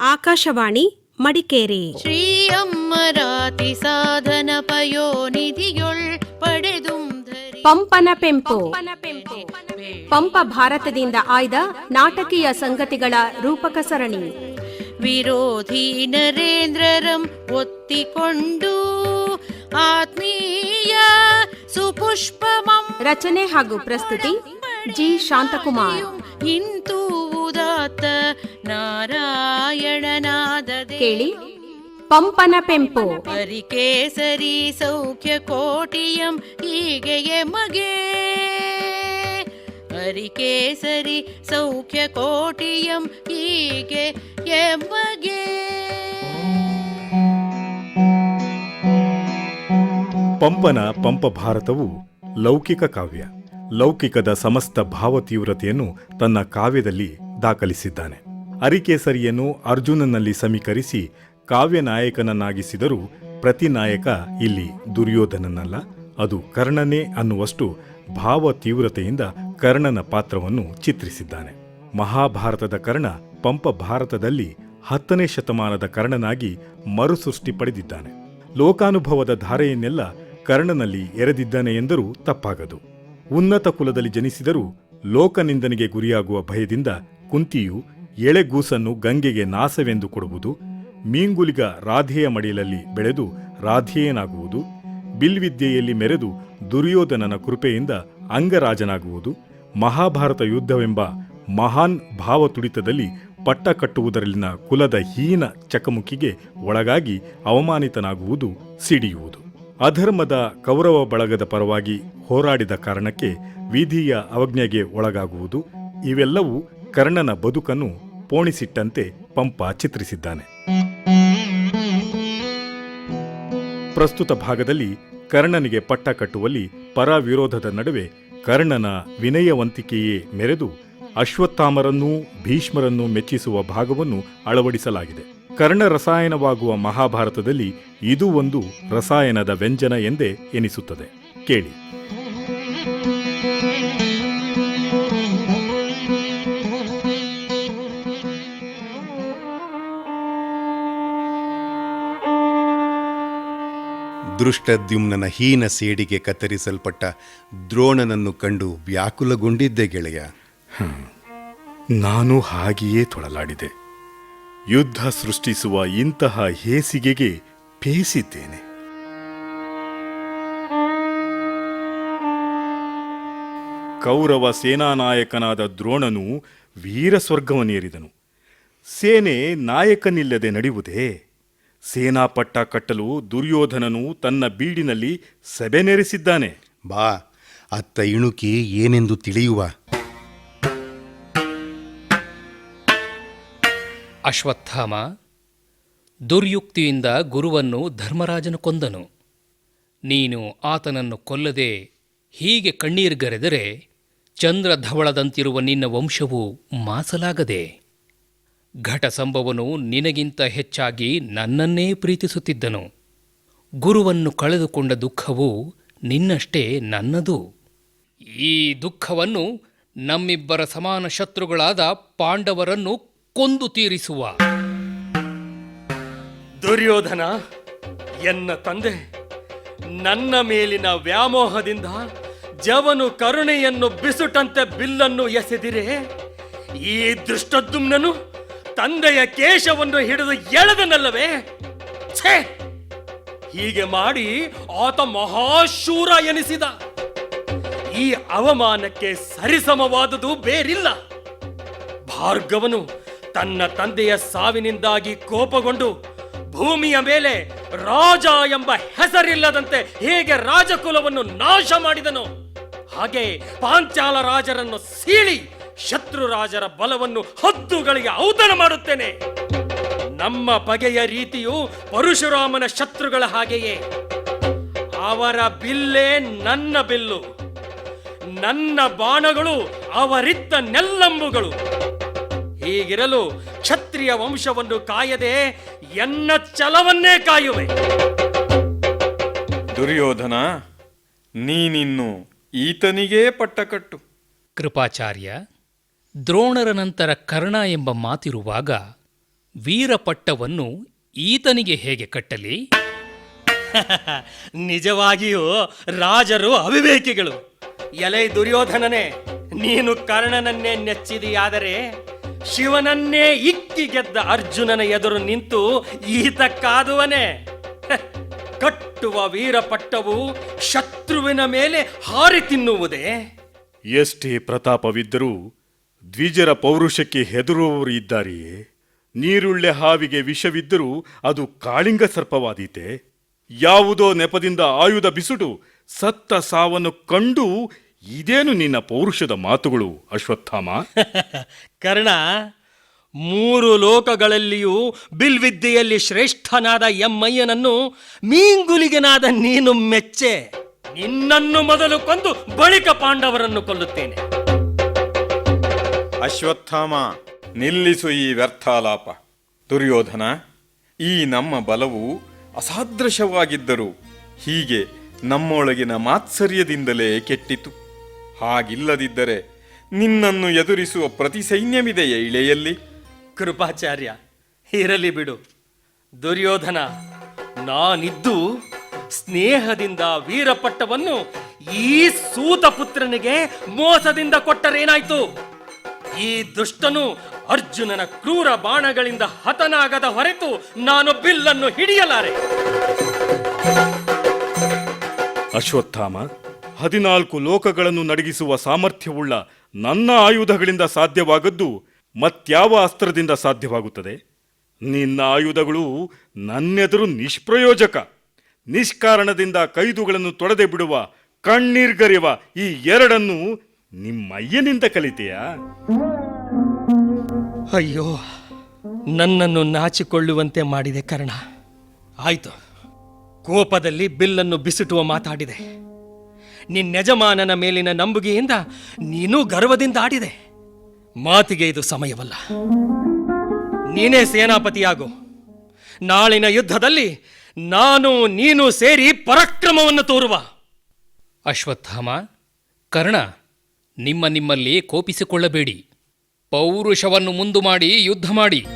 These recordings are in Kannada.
ಆಕಾಶವಾಣಿ ಮಡಿಕೇರಿ. ಶ್ರೀ ಅಮ್ಮರಾತಿ ಸಾಧನ ಪಯೋನಿಧಿಯೊಳ್ ಪಡೆದುಂ ಪಂಪನ ಪೆಂಪು. ಪಂಪ. ಭಾರತದಿಂದ ಆಯ್ದ ನಾಟಕೀಯ ಸಂಗತಿಗಳ ರೂಪಕ ಸರಣಿ. ವಿರೋಧಿ ನರೇಂದ್ರರಂ ಒತ್ತಿಕೊಂಡು ಆತ್ಮೀಯ ಸುಪುಷ್ಪಮಂ ರಚನೆ ಹಾಗೂ ಪ್ರಸ್ತುತಿ ಜಿ. ಶಾಂತಕುಮಾರ್. ಇಂತು ಉದಾತ್ತ ನಾರಾಯಣನಾದ ಕೇಳಿ. ಪಂಪನ ಪೆಂಪು. ಹರಿಕೇಸರಿ ಸೌಖ್ಯ ಕೋಟಿಯಂ ಹೀಗೆಯೇ ಮಗೆ. ಹರಿಕೇಸರಿ ಸೌಖ್ಯ ಕೋಟಿಯಂ ಹೀಗೆ ಎಮಗೆ ಪಂಪನ ಪಂಪ ಭಾರತವು ಲೌಕಿಕ ಕಾವ್ಯ. ಲೌಕಿಕದ ಸಮಸ್ತ ಭಾವತೀವ್ರತೆಯನ್ನು ತನ್ನ ಕಾವ್ಯದಲ್ಲಿ ದಾಖಲಿಸಿದ್ದಾನೆ. ಅರಿಕೇಸರಿಯನ್ನು ಅರ್ಜುನನಲ್ಲಿ ಸಮೀಕರಿಸಿ ಕಾವ್ಯ ನಾಯಕನನ್ನಾಗಿಸಿದರೂ ಪ್ರತಿ ನಾಯಕ ಇಲ್ಲಿ ದುರ್ಯೋಧನನಲ್ಲ, ಅದು ಕರ್ಣನೇ ಅನ್ನುವಷ್ಟು ಭಾವ ತೀವ್ರತೆಯಿಂದ ಕರ್ಣನ ಪಾತ್ರವನ್ನು ಚಿತ್ರಿಸಿದ್ದಾನೆ. ಮಹಾಭಾರತದ ಕರ್ಣ ಪಂಪ ಭಾರತದಲ್ಲಿ ಹತ್ತನೇ ಶತಮಾನದ ಕರ್ಣನಾಗಿ ಮರುಸೃಷ್ಟಿ ಪಡೆದಿದ್ದಾನೆ. ಲೋಕಾನುಭವದ ಧಾರೆಯನ್ನೆಲ್ಲ ಕರ್ಣನಲ್ಲಿ ಎರೆದಿದ್ದಾನೆ ಎಂದರೂ ತಪ್ಪಾಗದು. ಉನ್ನತ ಕುಲದಲ್ಲಿ ಜನಿಸಿದರೂ ಲೋಕನಿಂದನಿಗೆ ಗುರಿಯಾಗುವ ಭಯದಿಂದ ಕುಂತಿಯು ಎಳೆಗೂಸನ್ನು ಗಂಗೆಗೆ ನಾಸವೆಂದು ಕೊಡುವುದು, ಮೀಂಗುಲಿಗ ರಾಧೆಯ ಮಡಿಲಲ್ಲಿ ಬೆಳೆದು ರಾಧೇಯನಾಗುವುದು, ಬಿಲ್ವಿದ್ಯೆಯಲ್ಲಿ ಮೆರೆದು ದುರ್ಯೋಧನನ ಕೃಪೆಯಿಂದ ಅಂಗರಾಜನಾಗುವುದು, ಮಹಾಭಾರತ ಯುದ್ಧವೆಂಬ ಮಹಾನ್ ಭಾವತುಡಿತದಲ್ಲಿ ಪಟ್ಟ ಕಟ್ಟುವುದರಲ್ಲಿನ ಕುಲದ ಹೀನ ಚಕಮುಕಿಗೆ ಒಳಗಾಗಿ ಅವಮಾನಿತನಾಗುವುದು ಸಿಡಿಯುವುದು. ಅಧರ್ಮದ ಕೌರವ ಬಳಗದ ಪರವಾಗಿ ಹೋರಾಡಿದ ಕಾರಣಕ್ಕೆ ವಿಧಿಯ ಅವಜ್ಞೆಗೆ ಒಳಗಾಗುವುದು, ಇವೆಲ್ಲವೂ ಕರ್ಣನ ಬದುಕನ್ನು ಪೋಣಿಸಿಟ್ಟಂತೆ ಪಂಪ ಚಿತ್ರಿಸಿದ್ದಾನೆ. ಪ್ರಸ್ತುತ ಭಾಗದಲ್ಲಿ ಕರ್ಣನಿಗೆ ಪಟ್ಟ ಕಟ್ಟುವಲ್ಲಿ ಪರ ವಿರೋಧದ ನಡುವೆ ಕರ್ಣನ ವಿನಯವಂತಿಕೆಯೇ ಮೆರೆದು ಅಶ್ವತ್ಥಾಮರನ್ನೂ ಭೀಷ್ಮರನ್ನೂ ಮೆಚ್ಚಿಸುವ ಭಾಗವನ್ನು ಅಳವಡಿಸಲಾಗಿದೆ. ಕರ್ಣ ರಸಾಯನವಾಗುವ ಮಹಾಭಾರತದಲ್ಲಿ ಇದು ಒಂದು ರಸಾಯನದ ವ್ಯಂಜನ ಎಂದೇ ಎನಿಸುತ್ತದೆ. ಕೇಳಿ. ದೃಷ್ಟದ್ಯುಮ್ನನ ಹೀನ ಸೇಡಿಗೆ ಕತ್ತರಿಸಲ್ಪಟ್ಟ ದ್ರೋಣನನ್ನು ಕಂಡು ವ್ಯಾಕುಲಗೊಂಡಿದ್ದೆ ಗೆಳೆಯ. ನಾನು ಹಾಗೆಯೇ ತೊಳಲಾಡಿದೆ. ಯುದ್ಧ ಸೃಷ್ಟಿಸುವ ಇಂತಹ ಹೇಸಿಗೆಗೆ ಪೇಸಿದ್ದೇನೆ. ಕೌರವ ಸೇನಾನಾಯಕನಾದ ದ್ರೋಣನು ವೀರ ಸ್ವರ್ಗವನ್ನೇರಿದನು ಸೇನೆ ನಾಯಕನಿಲ್ಲದೆ ನಡೆಯುವುದೇ? ಸೇನಾಪಟ್ಟ ಕಟ್ಟಲು ದುರ್ಯೋಧನನು ತನ್ನ ಬೀಡಿನಲ್ಲಿ ಸಭೆ ನೆರೆಸಿದ್ದಾನೆ. ಬಾ ಅತ್ತ ಇಣುಕಿ ಏನೆಂದು ತಿಳಿಯುವ. ಅಶ್ವತ್ಥಾಮ ದುರ್ಯುಕ್ತಿಯಿಂದ ಗುರುವನ್ನು ಧರ್ಮರಾಜನು ಕೊಂದನು. ನೀನು ಆತನನ್ನು ಕೊಲ್ಲದೆ ಹೀಗೆ ಕಣ್ಣೀರ್ಗರೆದರೆ ಚಂದ್ರಧವಳದಂತಿರುವ ನಿನ್ನ ವಂಶವು ಮಾಸಲಾಗದೆ. ಘಟಸಂಭವನು ನಿನಗಿಂತ ಹೆಚ್ಚಾಗಿ ನನ್ನನ್ನೇ ಪ್ರೀತಿಸುತ್ತಿದ್ದನು. ಗುರುವನ್ನು ಕಳೆದುಕೊಂಡ ದುಃಖವು ನಿನ್ನಷ್ಟೇ ನನ್ನದು. ಈ ದುಃಖವನ್ನು ನಮ್ಮಿಬ್ಬರ ಸಮಾನ ಶತ್ರುಗಳಾದ ಪಾಂಡವರನ್ನು ಕೊಂದು ತೀರಿಸುವ. ದುರ್ಯೋಧನ, ಎನ್ನ ತಂದೆ, ನನ್ನ ಮೇಲಿನ ವ್ಯಾಮೋಹದಿಂದ ಜವನು ಕರುಣೆಯನ್ನು ಬಿಸುಟಂತೆ ಬಿಲ್ಲನ್ನು ಎಸೆದಿರೇ. ಈ ದೃಷ್ಟದ್ಯುಮ್ನನು ತಂದೆಯ ಕೇಶವನ್ನು ಹಿಡಿದು ಎಳೆದನಲ್ಲವೇ? ಛೇ! ಹೀಗೆ ಮಾಡಿ ಆತ ಮಹಾಶೂರ ಎನಿಸಿದ. ಈ ಅವಮಾನಕ್ಕೆ ಸರಿಸಮವಾದುದು ಬೇರಿಲ್ಲ. ಭಾರ್ಗವನು ತನ್ನ ತಂದೆಯ ಸಾವಿನಿಂದಾಗಿ ಕೋಪಗೊಂಡು ಭೂಮಿಯ ಮೇಲೆ ರಾಜ ಎಂಬ ಹೆಸರಿಲ್ಲದಂತೆ ಹೇಗೆ ರಾಜಕುಲವನ್ನು ನಾಶ ಮಾಡಿದನು, ಹಾಗೆ ಪಾಂಚಾಲ ರಾಜರನ್ನು ಸೀಳಿ ಶತ್ರು ರಾಜರ ಬಲವನ್ನು ಹದ್ದುಗಳಿಗೆ ಔತಣ ಮಾಡುತ್ತೇನೆ. ನಮ್ಮ ಬಗೆಯ ರೀತಿಯು ಪರಶುರಾಮನ ಶತ್ರುಗಳ ಹಾಗೆಯೇ. ಅವರ ಬಿಲ್ಲೇ ನನ್ನ ಬಿಲ್ಲು. ನನ್ನ ಬಾಣಗಳು ಅವರಿದ್ದ ನೆಲ್ಲಂಬುಗಳು. ಹೀಗಿರಲು ಕ್ಷತ್ರಿಯ ವಂಶವನ್ನು ಕಾಯದೆ ಎನ್ನ ಚಲವನ್ನೇ ಕಾಯುವೆ. ದುರ್ಯೋಧನ ನೀನಿನ್ನು ಈತನಿಗೇ ಪಟ್ಟಕಟ್ಟು. ಕೃಪಾಚಾರ್ಯ ದ್ರೋಣರ ನಂತರ ಕರ್ಣ ಎಂಬ ಮಾತಿರುವಾಗ ವೀರಪಟ್ಟವನ್ನು ಈತನಿಗೆ ಹೇಗೆ ಕಟ್ಟಲಿ? ನಿಜವಾಗಿಯೂ ರಾಜರು ಅವಿವೇಕಿಗಳು. ಎಲೆ ದುರ್ಯೋಧನನೇ ನೀನು ಕರ್ಣನನ್ನೇ ನೆಚ್ಚಿದೆಯಾದರೆ ಶಿವನನ್ನೇ ಇಕ್ಕಿ ಗೆದ್ದ ಅರ್ಜುನನ ಎದುರು ನಿಂತು ಈತ ಕಾದುವನೇ. ಕಟ್ಟುವ ವೀರಪಟ್ಟವು ಶತ್ರುವಿನ ಮೇಲೆ ಹಾರಿ ತಿನ್ನುವುದೇ? ಎಷ್ಟೇ ಪ್ರತಾಪವಿದ್ದರೂ ದ್ವಿಜರ ಪೌರುಷಕ್ಕೆ ಹೆದರುವವರು ಇದ್ದಾರೆಯೇ? ನೀರುಳ್ಳೆ ಹಾವಿಗೆ ವಿಷವಿದ್ದರೂ ಅದು ಕಾಳಿಂಗ ಸರ್ಪವಾದೀತೆ. ಯಾವುದೋ ನೆಪದಿಂದ ಆಯುಧ ಬಿಸುಡು, ಸತ್ತ ಸಾವನ್ನು ಕಂಡು ಇದೇನು ನಿನ್ನ ಪೌರುಷದ ಮಾತುಗಳು, ಅಶ್ವತ್ಥಾಮ? ಕರ್ಣ, ಮೂರು ಲೋಕಗಳಲ್ಲಿಯೂ ಬಿಲ್ವಿದ್ಯೆಯಲ್ಲಿ ಶ್ರೇಷ್ಠನಾದ ಎಮ್ಮಯ್ಯನನ್ನು ಮೀಂಗುಲಿಗನಾದ ನೀನು ಮೆಚ್ಚೆ. ನಿನ್ನನ್ನು ಮೊದಲು ಕೊಂದು ಬಳಿಕ ಪಾಂಡವರನ್ನು ಕೊಲ್ಲುತ್ತೇನೆ. ಅಶ್ವತ್ಥಾಮ, ನಿಲ್ಲಿಸು ಈ ವ್ಯರ್ಥಾಲಾಪ. ದುರ್ಯೋಧನ, ಈ ನಮ್ಮ ಬಲವು ಅಸಾದೃಶವಾಗಿದ್ದರೂ ಹೀಗೆ ನಮ್ಮೊಳಗಿನ ಮಾತ್ಸರ್ಯದಿಂದಲೇ ಕೆಟ್ಟಿತು. ಹಾಗಿಲ್ಲದಿದ್ದರೆ ನಿನ್ನನ್ನು ಎದುರಿಸುವ ಪ್ರತಿ ಸೈನ್ಯವಿದೆಯೇ ಇಳೆಯಲ್ಲಿ? ಕೃಪಾಚಾರ್ಯ, ಇರಲಿ ಬಿಡು. ದುರ್ಯೋಧನ, ನಾನಿದ್ದು ಸ್ನೇಹದಿಂದ ವೀರಪಟ್ಟವನ್ನು ಈ ಸೂತ ಪುತ್ರನಿಗೆ ಮೋಸದಿಂದ ಕೊಟ್ಟರೇನಾಯ್ತು? ಈ ದುಷ್ಟನು ಅರ್ಜುನನ ಕ್ರೂರ ಬಾಣಗಳಿಂದ ಹತನಾಗದ ಹೊರತು ನಾನು ಬಿಲ್ಲನ್ನು ಹಿಡಿಯಲಾರೆ. ಅಶ್ವತ್ಥಾಮ, ಹದಿನಾಲ್ಕು ಲೋಕಗಳನ್ನು ನಡಗಿಸುವ ಸಾಮರ್ಥ್ಯವುಳ್ಳ ನನ್ನ ಆಯುಧಗಳಿಂದ ಸಾಧ್ಯವಾಗದ್ದು ಮತ್ಯಾವ ಅಸ್ತ್ರದಿಂದ ಸಾಧ್ಯವಾಗುತ್ತದೆ? ನಿನ್ನ ಆಯುಧಗಳು ನನ್ನೆದುರು ನಿಷ್ಪ್ರಯೋಜಕ. ನಿಷ್ಕಾರಣದಿಂದ ಕೈದುಗಳನ್ನು ತೊಡೆದೆ ಬಿಡುವ ಕಣ್ಣೀರ್ಗರಿವ ಈ ಎರಡನ್ನು ನಿಮ್ಮಯ್ಯನಿಂದ ಕಲಿತೀಯಾ? ಅಯ್ಯೋ ನನ್ನನ್ನು ನಾಚಿಕೊಳ್ಳುವಂತೆ ಮಾಡಿದೆ ಕರ್ಣ. ಆಯ್ತು ಕೋಪದಲ್ಲಿ ಬಿಲ್ಲನ್ನು ಬಿಸಿಟುವ ಮಾತಾಡಿದೆ. ನಿನ್ನೆಜಮಾನನ ಮೇಲಿನ ನಂಬುಗೆಯಿಂದ ನೀನು ಗರ್ವದಿಂದ ಆಡಿದೆ. ಮಾತಿಗೆ ಇದು ಸಮಯವಲ್ಲ. ನೀನೇ ಸೇನಾಪತಿಯಾಗು. ನಾಳಿನ ಯುದ್ಧದಲ್ಲಿ ನಾನು ನೀನು ಸೇರಿ ಪರಾಕ್ರಮವನ್ನು ತೋರುವ. ಅಶ್ವತ್ಥಾಮ ಕರ್ಣ ನಿಮ್ಮ ನಿಮ್ಮಲ್ಲಿ ಕೋಪಿಸಿಕೊಳ್ಳಬೇಡಿ. ಪೌರುಷವನ್ನು ಮುಂದು ಮಾಡಿ ಯುದ್ಧ ಮಾಡಿ.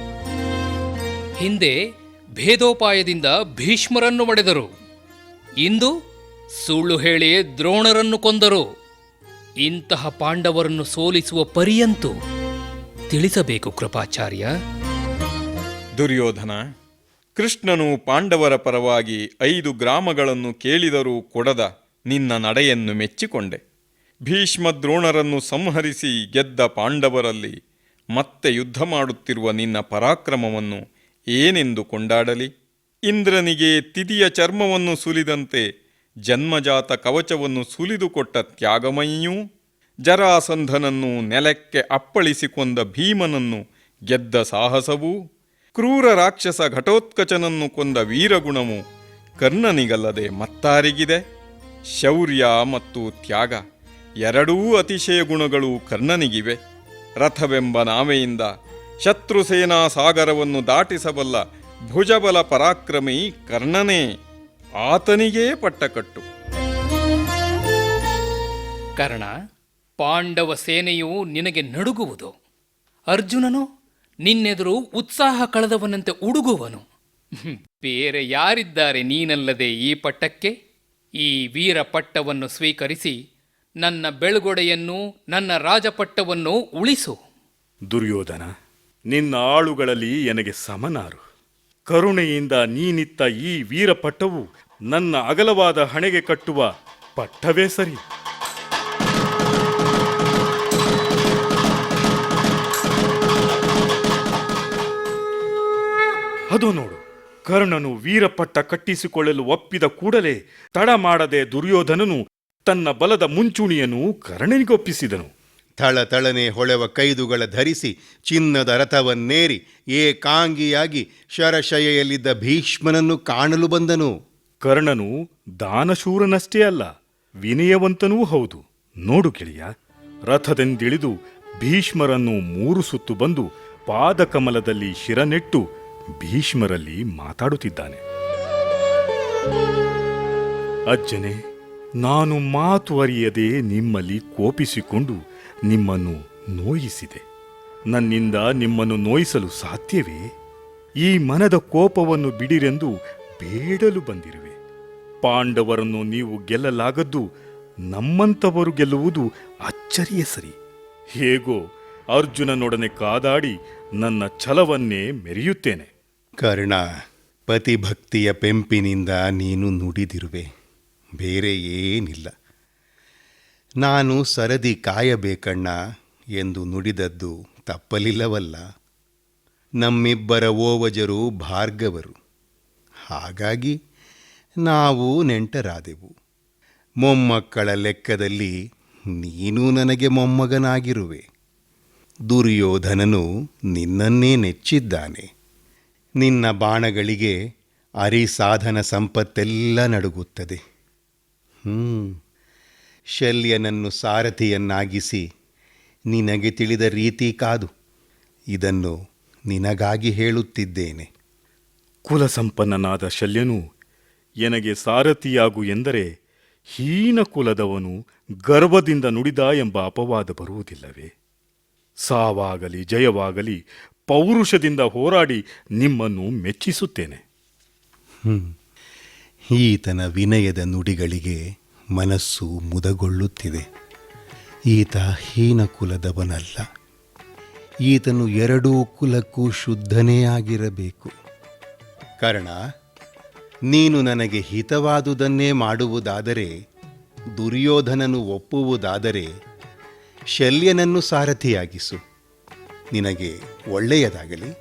ಹಿಂದೆ ಭೇದೋಪಾಯದಿಂದ ಭೀಷ್ಮರನ್ನು ಒಡೆದರು. ಇಂದು ಸುಳ್ಳು ಹೇಳಿ ದ್ರೋಣರನ್ನು ಕೊಂದರು. ಇಂತಹ ಪಾಂಡವರನ್ನು ಸೋಲಿಸುವ ಪರಿಯಂತೂ ತಿಳಿಸಬೇಕು ಕೃಪಾಚಾರ್ಯ. ದುರ್ಯೋಧನ, ಕೃಷ್ಣನು ಪಾಂಡವರ ಪರವಾಗಿ ಐದು ಗ್ರಾಮಗಳನ್ನು ಕೇಳಿದರೂ ಕೊಡದ ನಿನ್ನ ನಡೆಯನ್ನು ಮೆಚ್ಚಿಕೊಂಡೆ. ಭೀಷ್ಮ ದ್ರೋಣರನ್ನು ಸಂಹರಿಸಿ ಗೆದ್ದ ಪಾಂಡವರಲ್ಲಿ ಮತ್ತೆ ಯುದ್ಧ ಮಾಡುತ್ತಿರುವ ನಿನ್ನ ಪರಾಕ್ರಮವನ್ನು ಏನೆಂದು ಕೊಂಡಾಡಲಿ? ಇಂದ್ರನಿಗೆ ತಿದಿಯ ಚರ್ಮವನ್ನು ಸುಲಿದಂತೆ ಜನ್ಮಜಾತ ಕವಚವನ್ನು ಸುಲಿದುಕೊಟ್ಟ ತ್ಯಾಗಮಯಿಯೂ, ಜರಾಸಂಧನನ್ನು ನೆಲಕ್ಕೆ ಅಪ್ಪಳಿಸಿಕೊಂದ ಭೀಮನನ್ನು ಗೆದ್ದ ಸಾಹಸವೂ, ಕ್ರೂರ ರಾಕ್ಷಸ ಘಟೋತ್ಕಚನನ್ನು ಕೊಂದ ವೀರಗುಣವು ಕರ್ಣನಿಗಲ್ಲದೆ ಮತ್ತಾರಿಗಿದೆ. ಶೌರ್ಯ ಮತ್ತು ತ್ಯಾಗ. ಎರಡೂ ಅತಿಶಯ ಗುಣಗಳು ಕರ್ಣನಿಗಿವೆ. ರಥವೆಂಬ ನಾಮೆಯಿಂದ ಶತ್ರು ಸೇನಾ ಸಾಗರವನ್ನು ದಾಟಿಸಬಲ್ಲ ಭುಜಬಲ ಪರಾಕ್ರಮಿ ಕರ್ಣನೇ ಆತನಿಗೇ ಪಟ್ಟಕಟ್ಟು. ಕರ್ಣ, ಪಾಂಡವ ಸೇನೆಯು ನಿನಗೆ ನಡುಗುವುದು. ಅರ್ಜುನನು ನಿನ್ನೆದುರು ಉತ್ಸಾಹ ಕಳೆದವನಂತೆ ಉಡುಗುವನು. ಬೇರೆ ಯಾರಿದ್ದಾರೆ ನೀನಲ್ಲದೆ ಈ ಪಟ್ಟಕ್ಕೆ? ಈ ವೀರ ಪಟ್ಟವನ್ನು ಸ್ವೀಕರಿಸಿ ನನ್ನ ಬೆಳ್ಗೊಡೆಯನ್ನು ನನ್ನ ರಾಜಪಟ್ಟವನ್ನು ಉಳಿಸು. ದುರ್ಯೋಧನ, ನಿನ್ನ ಆಳುಗಳಲ್ಲಿ ನನಗೆ ಸಮನಾರು. ಕರುಣೆಯಿಂದ ನೀನಿತ್ತ ಈ ವೀರಪಟ್ಟವು ನನ್ನ ಅಗಲವಾದ ಹಣೆಗೆ ಕಟ್ಟುವ ಪಟ್ಟವೇ ಸರಿ. ಅದು ನೋಡು, ಕರ್ಣನು ವೀರಪಟ್ಟ ಕಟ್ಟಿಸಿಕೊಳ್ಳಲು ಒಪ್ಪಿದ ಕೂಡಲೇ ತಡ ಮಾಡದೆ ದುರ್ಯೋಧನನು ತನ್ನ ಬಲದ ಮುಂಚೂಣಿಯನ್ನು ಕರ್ಣನಿಗೊಪ್ಪಿಸಿದನು. ಥಳಥಳನೆ ಹೊಳೆವ ಕೈದುಗಳ ಧರಿಸಿ ಚಿನ್ನದ ರಥವನ್ನೇರಿ ಏಕಾಂಗಿಯಾಗಿ ಶರಶಯೆಯಲ್ಲಿದ್ದ ಭೀಷ್ಮನನ್ನು ಕಾಣಲು ಬಂದನು. ಕರ್ಣನು ದಾನಶೂರನಷ್ಟೇ ಅಲ್ಲ ವಿನಯವಂತನೂ ಹೌದು. ನೋಡು ಗೆಳೆಯ ರಥದೆಂದಿಳಿದು ಭೀಷ್ಮರನ್ನು ಮೂರು ಸುತ್ತು ಬಂದು ಪಾದಕಮಲದಲ್ಲಿ ಶಿರನೆಟ್ಟು ಭೀಷ್ಮರಲ್ಲಿ ಮಾತಾಡುತ್ತಿದ್ದಾನೆ. ಅಜ್ಜನೆ ನಾನು ಮಾತು ಅರಿಯದೆ ನಿಮ್ಮಲ್ಲಿ ಕೋಪಿಸಿಕೊಂಡು ನಿಮ್ಮನ್ನು ನೋಯಿಸಿದೆ. ನನ್ನಿಂದ ನಿಮ್ಮನ್ನು ನೋಯಿಸಲು ಸಾಧ್ಯವೇ? ಈ ಮನದ ಕೋಪವನ್ನು ಬಿಡಿರೆಂದು ಬೇಡಲು ಬಂದಿರುವೆ. ಪಾಂಡವರನ್ನು ನೀವು ಗೆಲ್ಲಲಾಗದ್ದು ನಮ್ಮಂಥವರು ಗೆಲ್ಲುವುದು ಅಚ್ಚರಿಯ ಸರಿ. ಹೇಗೋ ಅರ್ಜುನನೊಡನೆ ಕಾದಾಡಿ ನನ್ನ ಛಲವನ್ನೇ ಮೆರೆಯುತ್ತೇನೆ. ಕರ್ಣ, ಪತಿಭಕ್ತಿಯ ಪೆಂಪಿನಿಂದ ನೀನು ನುಡಿದಿರುವೆ. ಬೇರೆ ಏನಿಲ್ಲ. ನಾನು ಸರದಿ ಕಾಯಬೇಕಣ್ಣ ಎಂದು ನುಡಿದದ್ದು ತಪ್ಪಲಿಲ್ಲವಲ್ಲ. ನಮ್ಮಿಬ್ಬರ ಓವಜರು ಭಾರ್ಗವರು. ಹಾಗಾಗಿ ನಾವು ನೆಂಟರಾದೆವು. ಮೊಮ್ಮಕ್ಕಳ ಲೆಕ್ಕದಲ್ಲಿ ನೀನು ನನಗೆ ಮೊಮ್ಮಗನಾಗಿರುವೆ. ದುರ್ಯೋಧನನು ನಿನ್ನನ್ನೇ ನೆಚ್ಚಿದ್ದಾನೆ. ನಿನ್ನ ಬಾಣಗಳಿಗೆ ಅರಿಸಾಧನ ಸಂಪತ್ತೆಲ್ಲ ನಡುಗುತ್ತದೆ. ಹ್ಮ್. ಶಲ್ಯನನ್ನು ಸಾರಥಿಯನ್ನಾಗಿಸಿ ನಿನಗೆ ತಿಳಿದ ರೀತಿ ಕಾದು. ಇದನ್ನು ನಿನಗಾಗಿ ಹೇಳುತ್ತಿದ್ದೇನೆ. ಕುಲಸಂಪನ್ನನಾದ ಶಲ್ಯನು ಎನಗೆ ಸಾರಥಿಯಾಗು ಎಂದರೆ ಹೀನ ಕುಲದವನು ಗರ್ವದಿಂದ ನುಡಿದ ಎಂಬ ಅಪವಾದ ಬರುವುದಿಲ್ಲವೇ? ಸಾವಾಗಲಿ ಜಯವಾಗಲಿ ಪೌರುಷದಿಂದ ಹೋರಾಡಿ ನಿಮ್ಮನ್ನು ಮೆಚ್ಚಿಸುತ್ತೇನೆ. ಈತನ ವಿನಯದ ನುಡಿಗಳಿಗೆ ಮನಸ್ಸು ಮುದಗೊಳ್ಳುತ್ತಿದೆ. ಈತ ಹೀನ ಕುಲದವನಲ್ಲ. ಈತನು ಎರಡೂ ಕುಲಕ್ಕೂ ಶುದ್ಧನೇ ಆಗಿರಬೇಕು. ಕಾರಣ, ನೀನು ನನಗೆ ಹಿತವಾದುದನ್ನೇ ಮಾಡುವುದಾದರೆ, ದುರ್ಯೋಧನನು ಒಪ್ಪುವುದಾದರೆ, ಶಲ್ಯನನ್ನು ಸಾರಥಿಯಾಗಿಸು. ನಿನಗೆ ಒಳ್ಳೆಯದಾಗಲಿ.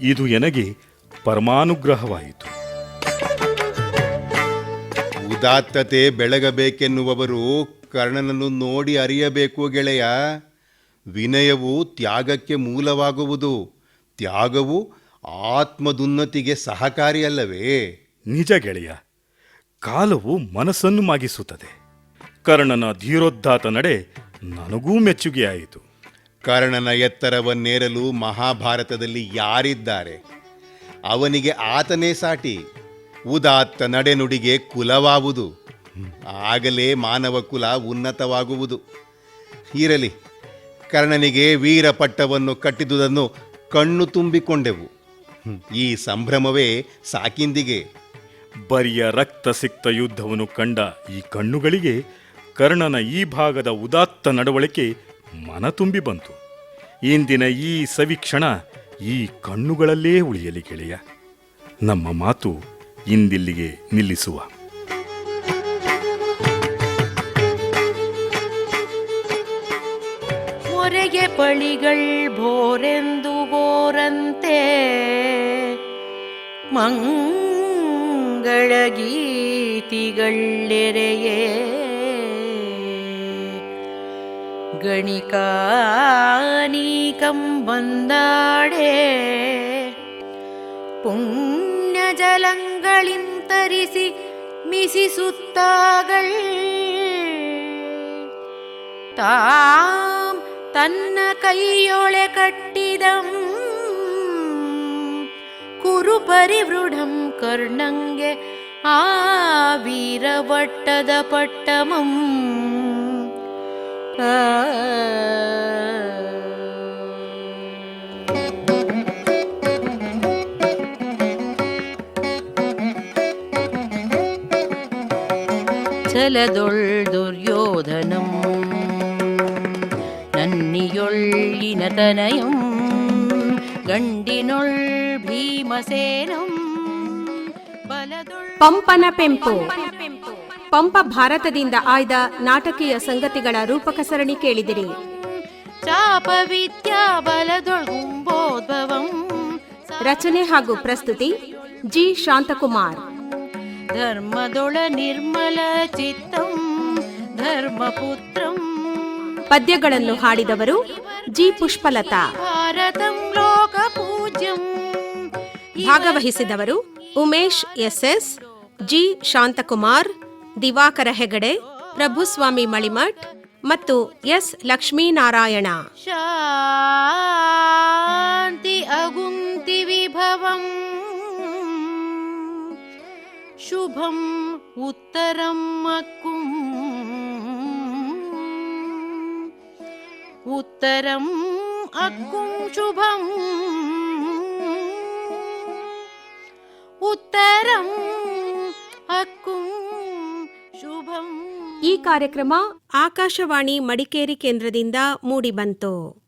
ಇದು ಎನಗೆ ಪರಮಾನುಗ್ರಹವಾಯಿತು. ಉದಾತ್ತತೆ ಬೆಳಗಬೇಕೆನ್ನುವವರು ಕರ್ಣನನ್ನು ನೋಡಿ ಅರಿಯಬೇಕು ಗೆಳೆಯ. ವಿನಯವು ತ್ಯಾಗಕ್ಕೆ ಮೂಲವಾಗುವುದು. ತ್ಯಾಗವು ಆತ್ಮದುನ್ನತಿಗೆ ಸಹಕಾರಿಯಲ್ಲವೇ? ನಿಜ ಗೆಳೆಯ ಕಾಲವು ಮನಸ್ಸನ್ನು ಮಾಗಿಸುತ್ತದೆ. ಕರ್ಣನ ಧೀರೋದ್ಧಾತ ನಡೆ ನನಗೂ ಮೆಚ್ಚುಗೆಯಾಯಿತು. ಕರ್ಣನ ಎತ್ತರವನ್ನೇರಲು ಮಹಾಭಾರತದಲ್ಲಿ ಯಾರಿದ್ದಾರೆ? ಅವನಿಗೆ ಆತನೇ ಸಾಟಿ. ಉದಾತ್ತ ನಡೆನುಡಿಗೆ ಕುಲವಾವುದು. ಆಗಲೇ ಮಾನವ ಕುಲ ಉನ್ನತವಾಗುವುದು. ಇರಲಿ, ಕರ್ಣನಿಗೆ ವೀರಪಟ್ಟವನ್ನು ಕಟ್ಟಿದುದನ್ನು ಕಣ್ಣು ತುಂಬಿಕೊಂಡೆವು. ಈ ಸಂಭ್ರಮವೇ ಸಾಕಿಂದಿಗೆ. ಬರಿಯ ರಕ್ತ ಸಿಕ್ತ ಯುದ್ಧವನ್ನು ಕಂಡ ಈ ಕಣ್ಣುಗಳಿಗೆ ಕರ್ಣನ ಈ ಭಾಗದ ಉದಾತ್ತ ನಡವಳಿಕೆ ಮನ ತುಂಬಿ ಬಂತು. ಇಂದಿನ ಈ ಸವಿಕ್ಷಣ ಈ ಕಣ್ಣುಗಳಲ್ಲೇ ಉಳಿಯಲಿ ಗೆಳೆಯ. ನಮ್ಮ ಮಾತು ಇಂದಿಲ್ಲಿಗೆ ನಿಲ್ಲಿಸುವ. ಮೊರೆಗೆ ಪಳಿಗಳ್ ಬೋರೆಂದು ಬೋರಂತೆ ಮಂಗಳ ಗೀತಿಗಳೆರೆಯೇ ಗಣಿಕಾನೀಕಂ ಬಂದಾಡೆ ಪುಣ್ಯ ಜಲಗಳಿಂತರಿಸಿ ಮಿಸಿಸುತ್ತಾಗಳ್ ತಾಂ ತನ್ನ ಕೈಯೊಳೆ ಕಟ್ಟಿದಂ. ಕುರು ಪರಿವೃಢಂ ಕರ್ಣಂಗೆ ಆ ವೀರವಟ್ಟದ ಪಟ್ಟಮಂ. ಆ ದುರ್ಯೋಧನಂ ನನ್ನಿಯೊಳ್ಳಿನ ತನಯಂ ಗಂಡಿನೊಳ್ ಭೀಮಸೇನಂ. ಪಂಪನ ಪೆಂಪು. ಪಂಪ ಭಾರತದಿಂದ ಆಯ್ದ ನಾಟಕೀಯ ಸಂಗತಿಗಳ ರೂಪಕ ಸರಣಿ ಕೇಳಿದಿರಿ. ಚಾಪ ವಿದ್ಯಾ ರಚನೆ ಹಾಗೂ ಪ್ರಸ್ತುತಿ ಜಿ. ಶಾಂತಕುಮಾರ್. ಧರ್ಮದೊಳ ನಿರ್ಮಲ ಚಿತ್ತಂ ಧರ್ಮಪುತ್ರಂ. ಪದ್ಯಗಳನ್ನು ಹಾಡಿದವರು ಜಿ ಪುಷ್ಪಲತಾ. ಭಾರತಂ ಲೋಕ ಪೂಜ್ಯಂ. ಭಾಗವಹಿಸಿದವರು ಉಮೇಶ್ ಎಸ್ಎಸ್ ಜಿ ಶಾಂತಕುಮಾರ್ ದಿವಾಕರ ಹೆಗಡೆ ಪ್ರಭುಸ್ವಾಮಿ ಮಳಿಮಠ್ ಮತ್ತು ಎಸ್ ಲಕ್ಷ್ಮೀನಾರಾಯಣ. ಶುಭಂ ಉತ್ತರ ಉತ್ತರ ಅಕ್ಕು ಶುಭಂ ಉತ್ತರ ಅಕ್ಕು ಶುಭಂ ಈ ಕಾರ್ಯಕ್ರಮ ಆಕಾಶವಾಣಿ ಮಡಿಕೇರಿ ಕೇಂದ್ರದಿಂದ ಮೂಡಿಬಂತು.